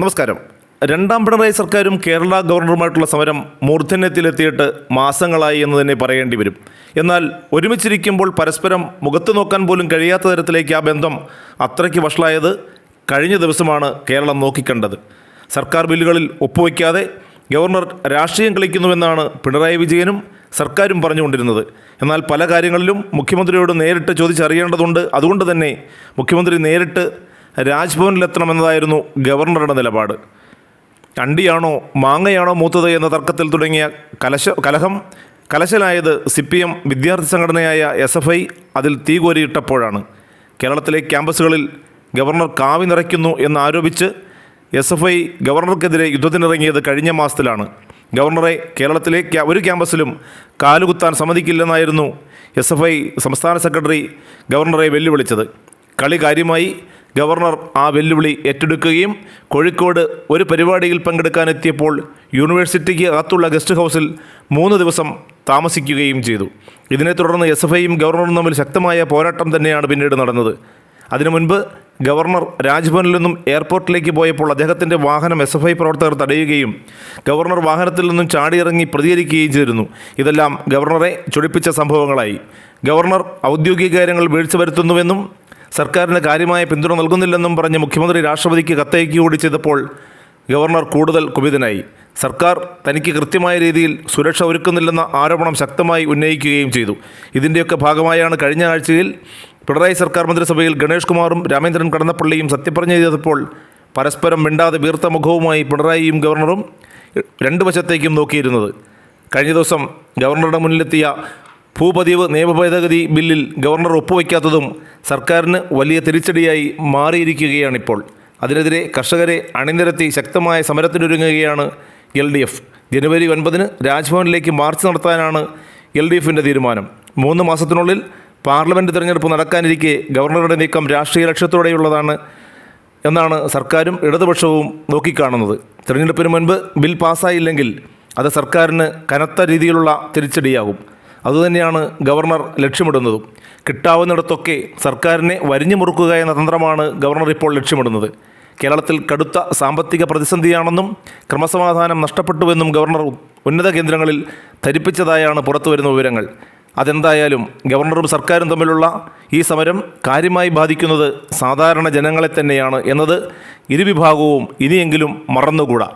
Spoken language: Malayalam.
നമസ്കാരം. രണ്ടാം പിണറായി സർക്കാരും കേരള ഗവർണറുമായിട്ടുള്ള സമരം മൂർധന്യത്തിലെത്തിയിട്ട് മാസങ്ങളായി എന്ന് തന്നെ പറയേണ്ടി വരും. എന്നാൽ ഒരുമിച്ചിരിക്കുമ്പോൾ പരസ്പരം മുഖത്ത് നോക്കാൻ പോലും കഴിയാത്ത തരത്തിലേക്ക് ആ ബന്ധം അത്രയ്ക്ക് വഷളായത് കഴിഞ്ഞ ദിവസമാണ് കേരളം നോക്കിക്കണ്ടത്. സർക്കാർ ബില്ലുകളിൽ ഒപ്പുവയ്ക്കാതെ ഗവർണർ രാഷ്ട്രീയം കളിക്കുന്നുവെന്നാണ് പിണറായി വിജയനും സർക്കാരും പറഞ്ഞുകൊണ്ടിരുന്നത്. എന്നാൽ പല കാര്യങ്ങളിലും മുഖ്യമന്ത്രിയോട് നേരിട്ട് ചോദിച്ചറിയേണ്ടതുണ്ട്. അതുകൊണ്ട് തന്നെ മുഖ്യമന്ത്രി നേരിട്ട് രാജ്ഭവനിലെത്തണമെന്നതായിരുന്നു ഗവർണറുടെ നിലപാട്. അണ്ടിയാണോ മാങ്ങയാണോ മൂത്തത് എന്ന തർക്കത്തിൽ തുടങ്ങിയ കലശ കലഹം കലശലായത് സി പി എം വിദ്യാർത്ഥി സംഘടനയായ എസ് എഫ് ഐ അതിൽ തീകോരിയിട്ടപ്പോഴാണ് കേരളത്തിലെ ക്യാമ്പസുകളിൽ ഗവർണർ കാവി നിറയ്ക്കുന്നു എന്നാരോപിച്ച് എസ് എഫ് ഐ ഗവർണർക്കെതിരെ യുദ്ധത്തിനിറങ്ങിയത് കഴിഞ്ഞ മാസത്തിലാണ്. ഗവർണറെ കേരളത്തിലെ ഒരു ക്യാമ്പസിലും കാലുകുത്താൻ സമ്മതിക്കില്ലെന്നായിരുന്നു എസ് എഫ് ഐ സംസ്ഥാന സെക്രട്ടറി ഗവർണറെ വെല്ലുവിളിച്ചത്. കളി കാര്യമായി ഗവർണർ ആ വെല്ലുവിളി ഏറ്റെടുക്കുകയും കോഴിക്കോട് ഒരു പരിപാടിയിൽ പങ്കെടുക്കാനെത്തിയപ്പോൾ യൂണിവേഴ്സിറ്റിക്ക് അകത്തുള്ള ഗസ്റ്റ് ഹൗസിൽ മൂന്ന് ദിവസം താമസിക്കുകയും ചെയ്തു. ഇതിനെ തുടർന്ന് എസ് എഫ് ഐയും ഗവർണറും തമ്മിൽ ശക്തമായ പോരാട്ടം തന്നെയാണ് പിന്നീട് നടന്നത്. അതിനു മുൻപ് ഗവർണർ രാജ്ഭവനിൽ നിന്നും എയർപോർട്ടിലേക്ക് പോയപ്പോൾ അദ്ദേഹത്തിന്റെ വാഹനം എസ് എഫ് ഐ പ്രവർത്തകർ തടയുകയും ഗവർണർ വാഹനത്തിൽ നിന്നും ചാടിയിറങ്ങി പ്രതികരിക്കുകയും ചെയ്തിരുന്നു. ഇതെല്ലാം ഗവർണറെ ചൊടിപ്പിച്ച സംഭവങ്ങളായി. ഗവർണർ ഔദ്യോഗിക കാര്യങ്ങൾ വീഴ്ച വരുത്തുന്നുവെന്നും സർക്കാരിന് കാര്യമായ പിന്തുണ നൽകുന്നില്ലെന്നും പറഞ്ഞ് മുഖ്യമന്ത്രി രാഷ്ട്രപതിക്ക് കത്തയക്കുക കൂടി ചെയ്തപ്പോൾ ഗവർണർ കൂടുതൽ കുപിതനായി. സർക്കാർ തനിക്ക് കൃത്യമായ രീതിയിൽ സുരക്ഷ ഒരുക്കുന്നില്ലെന്ന ആരോപണം ശക്തമായി ഉന്നയിക്കുകയും ചെയ്തു. ഇതിന്റെയൊക്കെ ഭാഗമായാണ് കഴിഞ്ഞ ആഴ്ചയിൽ പിണറായി സർക്കാർ മന്ത്രിസഭയിൽ ഗണേഷ് കുമാറും രാമേന്ദ്രൻ കടന്നപ്പള്ളിയും സത്യപ്രതിജ്ഞ ചെയ്തപ്പോൾ പരസ്പരം മിണ്ടാതെ വീർത്ത മുഖവുമായി പിണറായിയും ഗവർണറും രണ്ടു വശത്തേക്കും നോക്കിയിരുന്നത്. കഴിഞ്ഞ ദിവസം ഗവർണറുടെ മുന്നിലെത്തിയ ഭൂപതിവ് നിയമഭേദഗതി ബില്ലിൽ ഗവർണർ ഒപ്പുവയ്ക്കാത്തതും സർക്കാരിന് വലിയ തിരിച്ചടിയായി മാറിയിരിക്കുകയാണിപ്പോൾ. അതിനെതിരെ കർഷകരെ അണിനിരത്തി ശക്തമായ സമരത്തിനൊരുങ്ങുകയാണ് എൽ ഡി എഫ്. ജനുവരി ഒൻപതിന് രാജ്ഭവനിലേക്ക് മാർച്ച് നടത്താനാണ് എൽ ഡി എഫിന്റെ തീരുമാനം. മൂന്ന് മാസത്തിനുള്ളിൽ പാർലമെന്റ് തിരഞ്ഞെടുപ്പ് നടക്കാനിരിക്കെ ഗവർണറുടെ നീക്കം രാഷ്ട്രീയ ലക്ഷ്യത്തോടെയുള്ളതാണ് എന്നാണ് സർക്കാരും ഇടതുപക്ഷവും നോക്കിക്കാണുന്നത്. തിരഞ്ഞെടുപ്പിന് മുൻപ് ബിൽ പാസ്സായില്ലെങ്കിൽ അത് സർക്കാരിന് കനത്ത രീതിയിലുള്ള തിരിച്ചടിയാകും. അതുതന്നെയാണ് ഗവർണർ ലക്ഷ്യമിടുന്നതും. കിട്ടാവുന്നിടത്തൊക്കെ സർക്കാരിനെ വരിഞ്ഞു മുറുക്കുക എന്ന തന്ത്രമാണ് ഗവർണർ ഇപ്പോൾ ലക്ഷ്യമിടുന്നത്. കേരളത്തിൽ കടുത്ത സാമ്പത്തിക പ്രതിസന്ധിയാണെന്നും ക്രമസമാധാനം നഷ്ടപ്പെട്ടുവെന്നും ഗവർണർ ഉന്നത കേന്ദ്രങ്ങളിൽ ധരിപ്പിച്ചതായാണ് പുറത്തുവരുന്ന വിവരങ്ങൾ. അതെന്തായാലും ഗവർണറും സർക്കാരും തമ്മിലുള്ള ഈ സമരം കാര്യമായി ബാധിക്കുന്നത് സാധാരണ ജനങ്ങളെ തന്നെയാണ് എന്നത് ഇരുവിഭാഗവും ഇനിയെങ്കിലും മറന്നുകൂടാ.